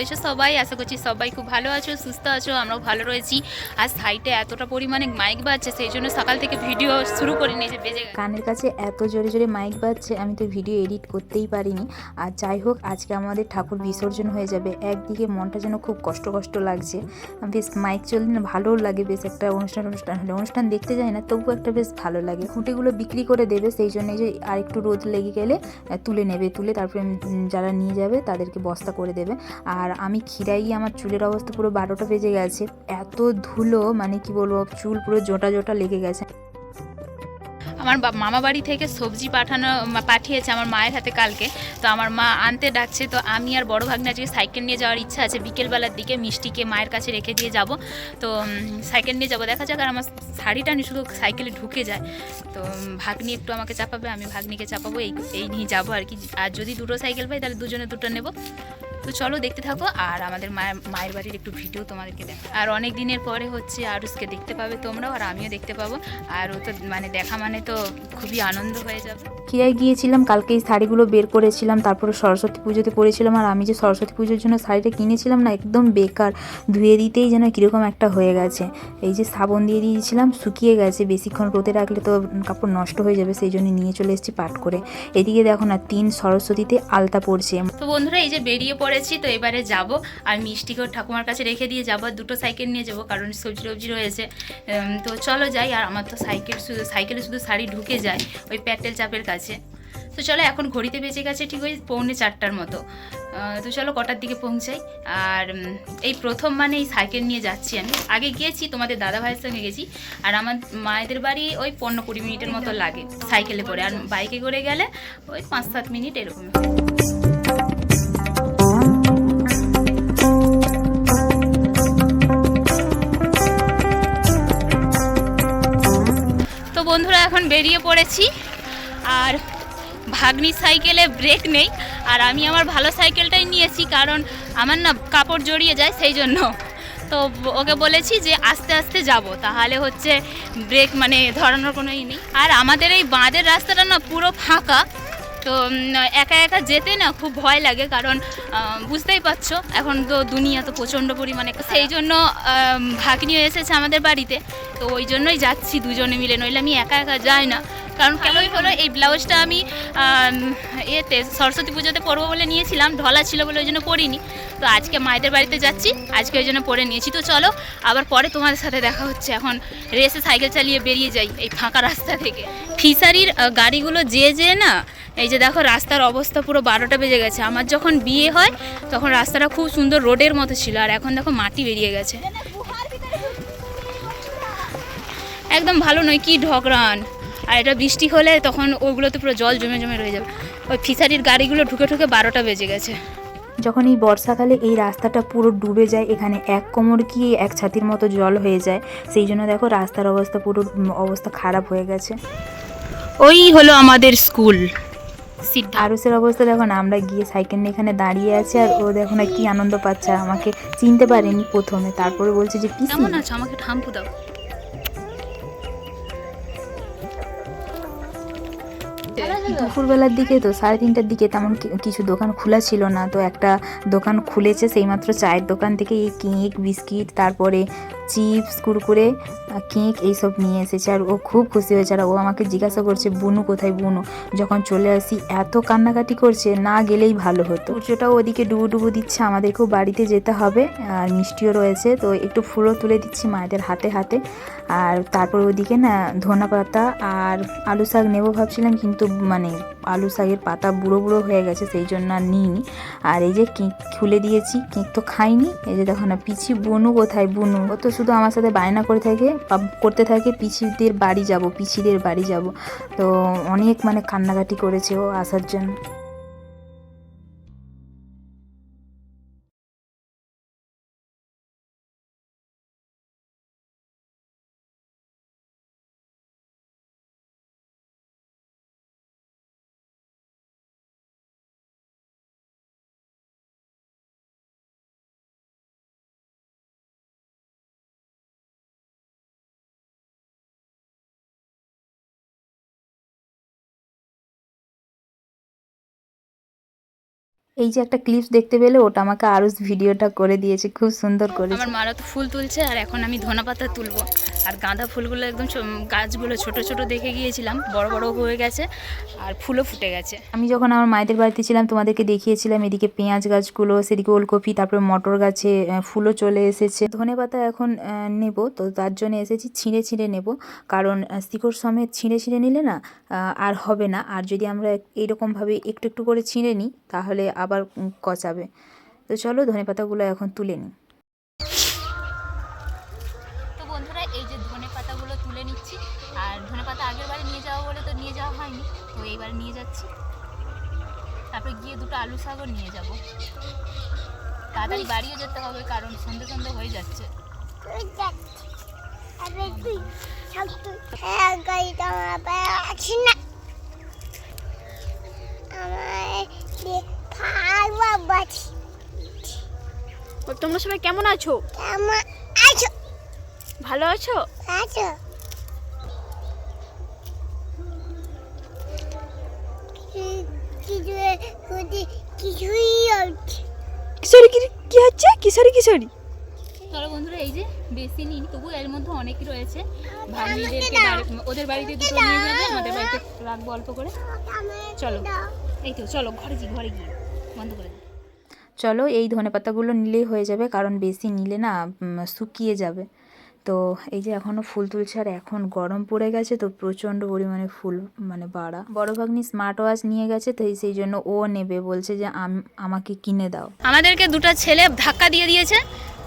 রয়েছে সবাই। আশা করছি সবাই খুব ভালো আছো, সুস্থ আছো, আমরাও ভালো রয়েছি। আর সাইটে এতটা পরিমাণে মাইক বাজছে, সেই জন্য সকাল থেকে ভিডিও শুরু করে নিয়েছে বেজে কানের কাছে এত জোরে জোরে মাইক বাজছে, আমি তো ভিডিও এডিট করতেই পারিনি। আর যাই হোক, আজকে আমাদের ঠাকুর বিসর্জন হয়ে যাবে। একদিকে মনটা যেন খুব কষ্ট কষ্ট লাগছে। বেশ মাইক চললে না ভালোও লাগে, বেশ একটা অনুষ্ঠান অনুষ্ঠান হলে। অনুষ্ঠান দেখতে যাই না তবু একটা বেশ ভালো লাগে। খুঁটিগুলো বিক্রি করে দেবে, সেই জন্য যে আর একটু রোদ লেগে গেলে তুলে নেবে। তুলে তারপরে যারা নিয়ে যাবে, তাদেরকে বস্তা করে দেবে। আর আমি খিরাই আমার চুলের অবস্থা পুরো বারোটা বেজে গেছে। এত ধুলো মানে কি বলব, চুল পুরো জোটা জোটা লেগে গেছে। আমার মামা বাড়ি থেকে সবজি পাঠানো পাঠিয়েছে আমার মায়ের হাতে কালকে। তো আমার মা আনতে ডাকছে, তো আমি আর বড় ভাগ্নে আজকে সাইকেল নিয়ে যাওয়ার ইচ্ছা আছে। বিকেলবেলার দিকে মিষ্টিকে মায়ের কাছে রেখে দিয়ে যাব। তো সাইকেল নিয়ে যাব। দেখা যাক, আর আমার শাড়িটা নিয়ে শুধু সাইকেলে ঢুকে যায়। তো ভাগ্নি একটু আমাকে চাপাবে, আমি ভাগ্নিকে চাপাবো, এই এই নিয়ে যাব আর কি। আর যদি দুটো সাইকেল পাই, তাহলে দুজনে দুটো নেব। তো চলো দেখতে থাকো, আর আমাদের মায়ের মায়ের বাড়ির একটু ভিডিও তোমাদেরকে দেখো আর অনেক দিনের পরে হচ্ছে আরুষকে দেখতে পাবে তোমরাও, আর আমিও দেখতে পাবো। আর ও তো মানে দেখা মানে তো খুবই আনন্দ হয়ে যাবে। খিরাই গিয়েছিলাম, কালকে এই শাড়িগুলো বের করেছিলাম, তারপরে সরস্বতী পুজোতে পরেছিলাম আর আমি যে সরস্বতী পুজোর জন্য শাড়িটা কিনেছিলাম না, একদম বেকার, ধুয়ে দিতেই যেন কীরকম একটা হয়ে গেছে। এই যে সাবন দিয়ে দিয়েছিলাম, শুকিয়ে গেছে, বেশিক্ষণ রোদে রাখলে তো কাপড় নষ্ট হয়ে যাবে, সেই জন্য নিয়ে চলে এসেছি পাট করে। এদিকে দেখো না, তিন সরস্বতীতে আলতা পড়ছে। তো বন্ধুরা, এই যে বেরিয়ে পড়েছি, তো এবারে যাব, আর মিষ্টিকে ওর ঠাকুমার কাছে রেখে দিয়ে যাব দুটো সাইকেল নিয়ে যাব, কারণ সবজি টবজি রয়েছে। তো চলো যাই, আর আমার তো সাইকেল শুধু, সাইকেলে শুধু শাড়ি ঢুকে যায়, ওই প্যাটেল চাপের কাছে তো চলো এখন ঘড়িতে বেঁচে গেছে ঠিক ওই পৌনে চারটার মতো। তো চলো কটার দিকে পৌঁছাই। আর এই প্রথম মানে এই সাইকেল নিয়ে যাচ্ছি আমি। আগে গিয়েছি, তোমাদের দাদা ভাইয়ের সঙ্গে গেছি। আর আমার মায়েদের বাড়ি ওই পনেরো কুড়ি মিনিটের মতো লাগে সাইকেলে করে। আর বাইকে করে গেলে ওই পাঁচ সাত মিনিট এরকম। তো বন্ধুরা, এখন বেরিয়ে পড়েছি। আর ভাগ্নি সাইকেলে ব্রেক নেই আর আমি আমার ভালো সাইকেলটাই নিয়েছি কারণ আমার না কাপড় জড়িয়ে যায় সেই জন্য। তো ওকে বলেছি যে আস্তে আস্তে যাব, তাহলে হচ্ছে ব্রেক মানে ধরানোর কোনো ই নেই। আর আমাদের এই বাঁধের রাস্তাটা না পুরো ফাঁকা, তো একা একা যেতে না খুব ভয় লাগে কারণ বুঝতেই পারছ, এখন তো দুনিয়া তো প্রচণ্ড পরিমাণে। সেই জন্য ভাগ্নিও এসেছে আমাদের বাড়িতে, তো ওই জন্যই যাচ্ছি দুজনে মিলে, নইলে আমি একা একা যাই না। কারণ কেমন হলো, এই ব্লাউজটা আমি এতে সরস্বতী পুজোতে পরবো বলে নিয়েছিলাম, ঢলা ছিল বলে ওই জন্য পরিনি। তো আজকে মায়েদের বাড়িতে যাচ্ছি, আজকে ওই জন্য পরে নিয়েছি। তো চলো, আবার পরে তোমাদের সাথে দেখা হচ্ছে। এখন রেসে সাইকেল চালিয়ে বেরিয়ে যাই এই ফাঁকা রাস্তা থেকে। ফিসারির গাড়িগুলো যে যে না, এই যে দেখো রাস্তার অবস্থা পুরো বারোটা বেজে গেছে। আমার যখন বিয়ে হয়, তখন রাস্তাটা খুব সুন্দর রোডের মতো ছিল। আর এখন দেখো মাটি বেরিয়ে গেছে। একদম ভালো নয়, কি ঢকরান। আর এটা বৃষ্টি হলে তখন ওইগুলোতে পুরো জল জমে জমে রয়ে যাবে। ওই ফিসারির গাড়িগুলো ঢুকে ঢুকে বারোটা বেজে গেছে। যখন এই বর্ষাকালে এই রাস্তাটা পুরো ডুবে যায় এখানে এক কোমর কি এক ছাতির মতো জল হয়ে যায় সেই জন্য দেখো রাস্তার অবস্থা পুরো অবস্থা খারাপ হয়ে গেছে। ওই হলো আমাদের স্কুল। আরুসের অবস্থা দেখো না আমরা গিয়ে সাইকেল নিয়ে এখানে দাঁড়িয়ে আছে আর ও দেখো না কি আনন্দ পাচ্ছে আমাকে চিনতে পারেনি প্রথমে তারপরে বলছে যে পিসি কেমন আছো? আমাকে ঠাম্পু দাও। দুপুরবেলার দিকে তো সাড়ে তিনটার দিকে তেমন কিছু দোকান খোলা ছিল না তো একটা দোকান খুলেছে সেইমাত্র চায়ের দোকান থেকে এই কেক বিস্কিট তারপরে চিপস, কুরকুরে কেক এইসব নিয়ে এসেছে। আর ও খুব খুশি হয়েছে। আর ও আমাকে জিজ্ঞাসা করছে, বুনু, কোথায় বুনু? যখন চলে আসি, এত কান্নাকাটি করছে, না গেলেই ভালো হতো। সূর্যটাও ওদিকে ডুবু ডুবু দিচ্ছে আমাদেরকেও বাড়িতে যেতে হবে। আর মিষ্টিও রয়েছে। তো একটু ফুলও তুলে দিচ্ছি মায়েদের হাতে হাতে। আর তারপর ওদিকে না, ধনা পাতা আর আলু শাক নেব ভাবছিলাম, কিন্তু মানে আলু শাকের পাতা বুড়ো বুড়ো হয়ে গেছে, সেই জন্য আর নিইনি। আর এই যে কেক খুলে দিয়েছি, কেক তো খাইনি। এই যে দেখো না পিছি বুনু, কোথায় বুনু? ও তো শুধু আমার সাথে বায়না করে থাকে করতে থাকে পিছিদের বাড়ি যাব পিছিদের বাড়ি যাব। তো অনেক মানে কান্নাকাটি করেছে ও আসার জন্য। এই যে একটা ক্লিপস দেখতে পেলে, ওটা আমাকে আরও ভিডিওটা করে দিয়েছে, খুব সুন্দর করে আমার মারা তো ফুল তুলছে, আর এখন আমি ধনেপাতা তুলবো। আর গাঁদা ফুলগুলো একদম গাছগুলো ছোট ছোট দেখে গিয়েছিলাম, বড় বড় হয়ে গেছে আর ফুলও ফুটে গেছে। আমি যখন আমার মায়েদের বাড়িতে ছিলাম, তোমাদেরকে দেখিয়েছিলাম, এদিকে পেঁয়াজ গাছগুলো, সেদিকে ওলকপি, তারপরে মটর গাছে ফুলও চলে এসেছে। ধনে পাতা এখন নেব, তো তার জন্য এসেছি, ছিঁড়ে ছিঁড়ে নেব। কারণ শিকড় সমেত ছিঁড়ে ছিঁড়ে নিলে না আর হবে না। আর যদি আমরা এইরকমভাবে একটু একটু করে ছিঁড়ে নিই, তাহলে আবার কচাবে। তো চলো, ধনে পাতাগুলো এখন তুলে নিই। দুটো আলু শাকও নিয়ে যাব। তাড়াতাড়ি বাড়িও যেতে হবে, কারণ সন্ধে সন্ধে হয়ে যাচ্ছে। তোমরা সবাই কেমন আছো? কেমন আছো? ভালো আছো আছো কি- কিছু কিছু কিছুই হচ্ছে কিশোরী কি কি হচ্ছে? কিশোরী কিশোরী। চলো বন্ধুরা এই যে বেশি নিন তবু এর মধ্যে অনেকই রয়েছে। ভাগ্নিদেরকে দাও। ওদের বাড়িতে দুটো নিয়ে যাবে আমাদের বাড়িতে রাখব অল্প করে। চলো। এই তো চলো ঘরে গিয়ে ঘরে গিয়ে বন্ধ করে চলো এই ধনে পাতাগুলো নিলেই হয়ে যাবে কারণ বেশি নিলে না শুকিয়ে যাবে। তো এই যে এখনও ফুল তুলছে আর এখন গরম পড়ে গেছে, তো প্রচণ্ড পরিমাণে ফুল মানে বাড়া। বড় ভাগ্নি স্মার্ট ওয়াচ নিয়ে গেছে, তো সেই জন্য ও নেবে, বলছে যে আম- আমাকে কিনে দাও। আমাদেরকে দুটো ছেলে ধাক্কা দিয়ে দিয়েছে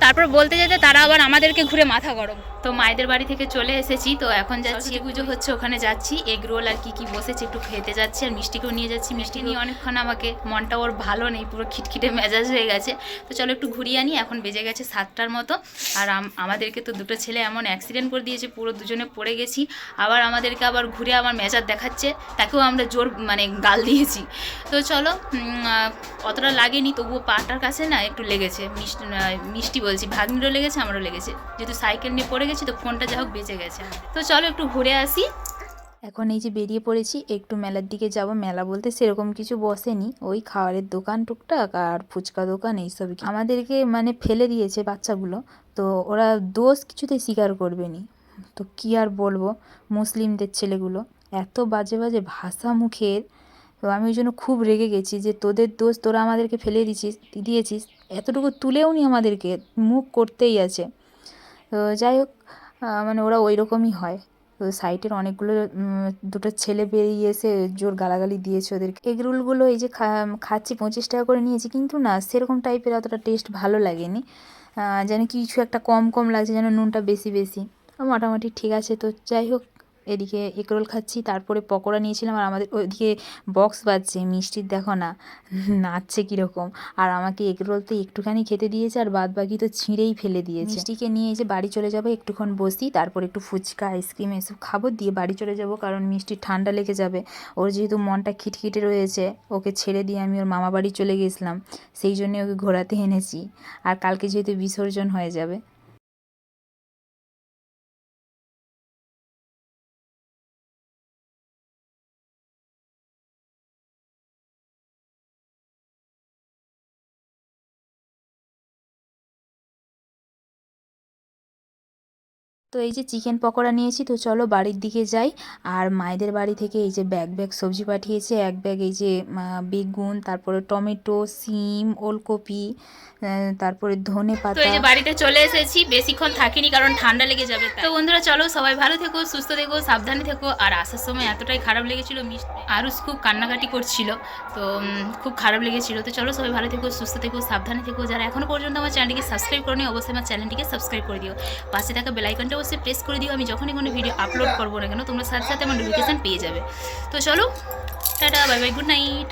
তারপর বলতে যেতে তারা আবার আমাদেরকে ঘুরে মাথা গরম। তো মায়েদের বাড়ি থেকে চলে এসেছি তো এখন যাচ্ছি। পুজো হচ্ছে ওখানে যাচ্ছি। এগ রোল আর কি কি বসেছে একটু খেতে যাচ্ছি আর মিষ্টিকেও নিয়ে যাচ্ছি। মিষ্টি নিয়ে অনেকক্ষণ আমাকে মনটা ওর ভালো নেই পুরো খিটখিটে মেজাজ হয়ে গেছে। তো চলো একটু ঘুরিয়ে আনি এখন বেজে গেছে সাতটার মতো। আর আম- আমাদেরকে তো দুটো ছেলে এমন অ্যাক্সিডেন্ট করে দিয়েছে পুরো দুজনে পড়ে গেছি। আবার আমাদেরকে আবার ঘুরে আমার মেজাজ দেখাচ্ছে তাকেও আমরা জোর মানে গাল দিয়েছি। তো চলো অতটা লাগেনি তবুও পাটার কাছে না একটু লেগেছে। মিষ্টি মিষ্টি বলছি, ভাগ্নিরও লেগেছে, আমারও লেগেছে। যেহেতু সাইকেল নিয়ে পড়ে গেছি, তো ফোনটা যা হোক বেঁচে গেছে। তো চলো একটু ঘুরে আসি। এখন এই যে বেরিয়ে পড়েছি, একটু মেলার দিকে যাব। মেলা বলতে সেরকম কিছু বসেনি। ওই খাবারের দোকান, টুকটাক আর ফুচকা দোকান এইসবই আমাদেরকে মানে ফেলে দিয়েছে বাচ্চাগুলো। তো ওরা দোষ কিছুতে স্বীকার করবে নি তো কি আর বলব? মুসলিমদের ছেলেগুলো। এত বাজে বাজে ভাষা মুখের। তো আমি ওই জন্য খুব রেগে গেছি যে তোদের দোষ তোরা আমাদেরকে ফেলে দিছিস, দিয়েছিস। এতটুকু তুলেও নি আমাদেরকে, মুখ করতেই আছে। তো যাই হোক মানে ওরা ওই রকমই হয়। তো সাইটের অনেকগুলো দুটো ছেলে বেরিয়ে এসে জোর গালাগালি দিয়েছে ওদেরকে। এগ রোলগুলো এই যে খাচ্ছি পঁচিশ টাকা করে নিয়েছি, কিন্তু না, সেরকম টাইপের অতটা টেস্ট ভালো লাগেনি। যেন কিছু একটা কম কম লাগছে, যেন নুনটা বেশি বেশি। মোটামুটি ঠিক আছে। তো যাই হোক এদিকে এগ রোল খাচ্ছি, তারপরে পকোড়া নিয়েছিলাম আর আমাদের ওইদিকে বক্স বাজছে মিষ্টির দেখো না, নাচছে কীরকম। আর আমাকে এগ রোল তো একটুখানি খেতে দিয়েছে আর বাদ বাকি তো ছিঁড়েই ফেলে দিয়েছে। মিষ্টিকে নিয়ে এসে বাড়ি চলে যাব, একটুক্ষণ বসি, তারপর একটু ফুচকা, আইসক্রিম এসব খাব, দিয়ে বাড়ি চলে যাব, কারণ মিষ্টি ঠান্ডা লেগে যাবে। ওর যেহেতু মনটা খিটখিটে রয়েছে, ওকে ছেড়ে দিয়ে আমি ওর মামা বাড়ি চলে গেছিলাম, সেই জন্যে ওকে ঘোরাতে এনেছি। আর কালকে যেহেতু বিসর্জন হয়ে যাবে তো এই যে চিকেন পকোড়া নিয়েছি তো চলো বাড়ির দিকে যাই। আর মায়েদের বাড়ি থেকে এই যে ব্যাগ ব্যাগ সবজি পাঠিয়েছে। এক ব্যাগ এই যে বেগুন তারপরে টমেটো সিম ওলকপি তারপরে ধনে তো পাতা। এই যে বাড়িতে চলে এসেছি। বেশিক্ষণ থাকিনি কারণ ঠান্ডা লেগে যাবে তো বন্ধুরা চলো সবাই ভালো থেকো সুস্থ থেকো সাবধানে থেকো। আর আসার সময় এতটাই খারাপ লেগেছিল আরুষ খুব কান্নাকাটি করছিল। তো খুব খারাপ লেগেছিল। তো চলো সবাই ভালো থেকো সুস্থ থেকো সাবধানে থেকো। যারা এখনও পর্যন্ত আমার চ্যানেলটিকে সাবস্ক্রাইব করনি অবশ্যই আমার চ্যানেলটিকে সাবস্ক্রাইব করে দিও। পাশে থাকা বেলাইকনটা অবশ্যই প্রেস করে দিও। আমি যখনই কোনো ভিডিও আপলোড করব না কেন, তোমরা সাথে সাথে আমার নোটিফিকেশান পেয়ে যাবে। তো চলো, tata bye bye good night